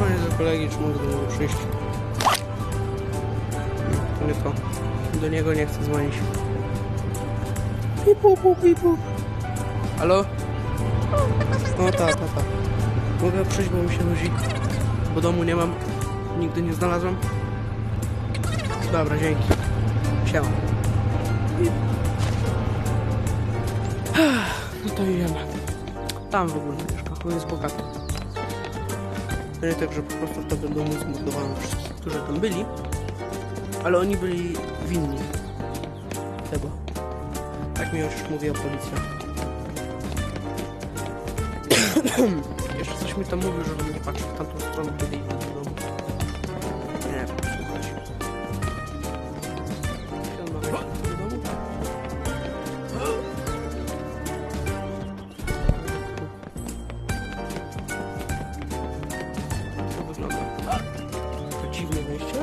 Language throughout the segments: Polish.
Zadzwonię do kolegi, czy mogę do niego przyjść. To nie to. Do niego nie chcę dzwonić. Pipu, pu, pipu. Halo? O, ta, ta, ta. Mogę przyjść, bo mi się nudzi. Bo domu nie mam. Nigdy nie znalazłem. Dobra, dzięki. Siema. No to idziemy. Tam w ogóle mieszka, on jest bogaty. To nie tak, że po prostu w tym domu zmordowano wszystkich, którzy tam byli, ale oni byli winni tego. Tak mi już mówiła policja. Jeszcze coś mi tam mówił, że patrzę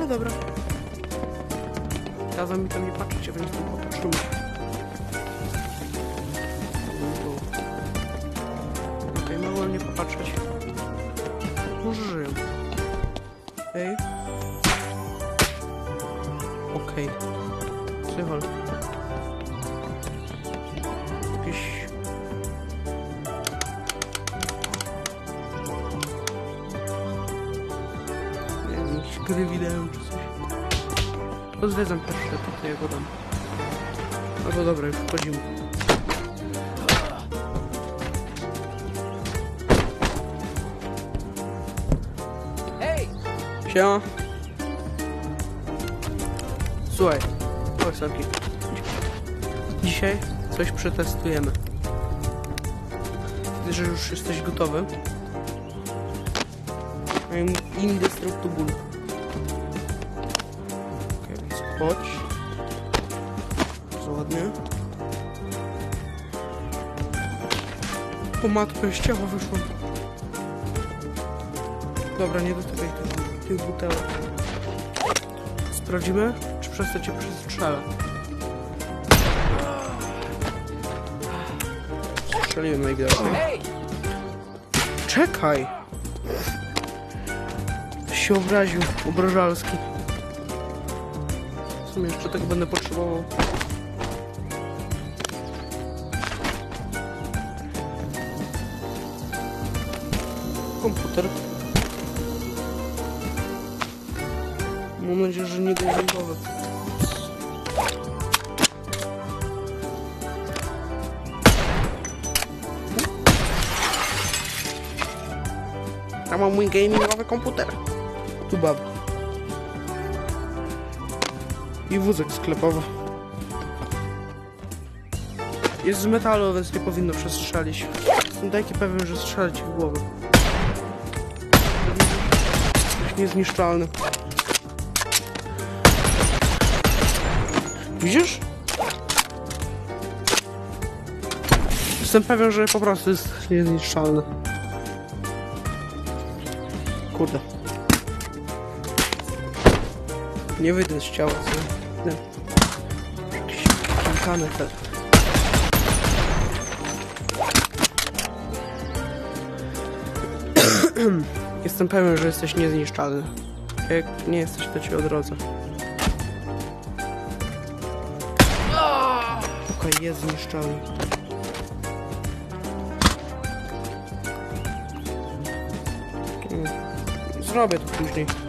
dobra. Kazał mi tam nie patrzeć, a więc tam popatrzymy. Okej, mogło nie popatrzeć. Żyją. Okej. Okej. Psychol. Jakieś... Nie wideo czy coś. Rozwiedzam pierwszy tutaj jego dom. No to dobra, już wchodzimy. Hej! Siema. Słuchaj, chodź Samki. Dzisiaj coś przetestujemy. Widzę, że już jesteś gotowy. Indestructible. Chodź. Bardzo ładnie. O matko, już ciało wyszło. Dobra, nie dotykaj tych, tych butelek. Sprawdzimy, czy przez to cię przestrzelę. Strzeliłem. Hej! Czekaj! Się obraził, obrażalski. Sumie jeszcze tak będę potrzebował. Komputer. Mam nadzieję, że nie gamingowy. Ja mam mój gamingowy komputer. Tu bab. I wózek sklepowy. Jest z metalu, więc nie powinno przestrzelić. Jestem taki pewien, że strzela ci w głowę. Jest niezniszczalny. Widzisz? Jestem pewien, że po prostu jest niezniszczalny. Kurde. Nie wyjdę z ciała, co? Nie. Jakieś kilkane te. Jestem pewien, że jesteś niezniszczalny. Jak nie jesteś, to cię odrodzę. Okej, jest zniszczalny. Mm. Zrobię to później.